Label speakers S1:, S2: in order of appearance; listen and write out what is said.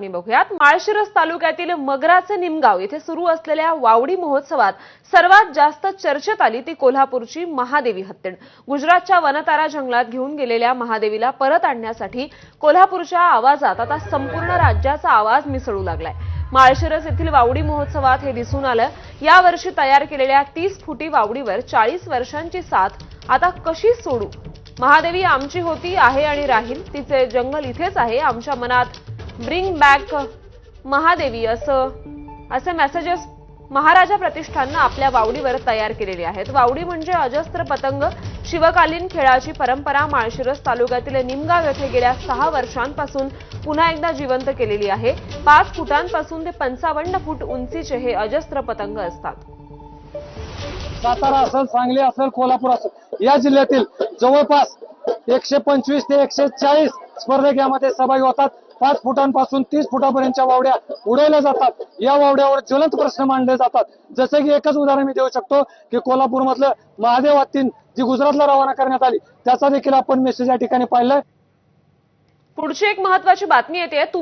S1: बातमी बघूयात. माळशिरस तालुक्यातील मगराचे निमगाव येथे सुरू असलेल्या वावडी महोत्सवात सर्वात जास्त चर्चेत आली ती कोल्हापूरची महादेवी हत्तीण. गुजरातच्या वनतारा जंगलात घेऊन गेलेल्या महादेवीला परत आणण्यासाठी कोल्हापूरच्या आवाजात आता संपूर्ण राज्याचा आवाज मिसळू लागलाय. माळशिरस येथील वावडी महोत्सवात हे दिसून आलं. यावर्षी तयार केलेल्या तीस फुटी वावडीवर चाळीस वर्षांची साथ आता कशी सोडू? महादेवी आमची होती आहे आणि राहील. तिचे जंगल इथेच आहे. आमच्या मनात ब्रिंग बॅक महादेवी असं असे मेसेजेस महाराजा प्रतिष्ठाननं आपल्या वावडीवर तयार केलेले आहेत. वावडी म्हणजे अजस्त्र पतंग शिवकालीन खेळाची परंपरा माळशिरस तालुक्यातील निमगाव येथे गेल्या सहा वर्षांपासून पुन्हा एकदा जिवंत केलेली आहे. पाच फुटांपासून ते पंचावन्न फूट उंचीचे हे अजस्त्र पतंग असतात.
S2: सातारा असेल सांगली असेल कोल्हापूर असेल या जिल्ह्यातील जवळपास एकशे पंचवीस ते एकशे चाळीस स्पर्धेमध्ये यामध्ये सहभागी होतात. पाच फुटांपासून तीस फुटापर्यंतच्या वावड्या उडवल्या जातात. या वावड्यावर ज्वलंत प्रश्न मांडले जातात. जसे की एकच उदाहरण मी देऊ शकतो की कोल्हापूर मधलं महादेव हत्तीन जी गुजरातला रवाना करण्यात आली त्याचा देखील आपण मेसेज या ठिकाणी पाहिलाय.
S1: पुढची एक महत्वाची बातमी येते. तुम्ही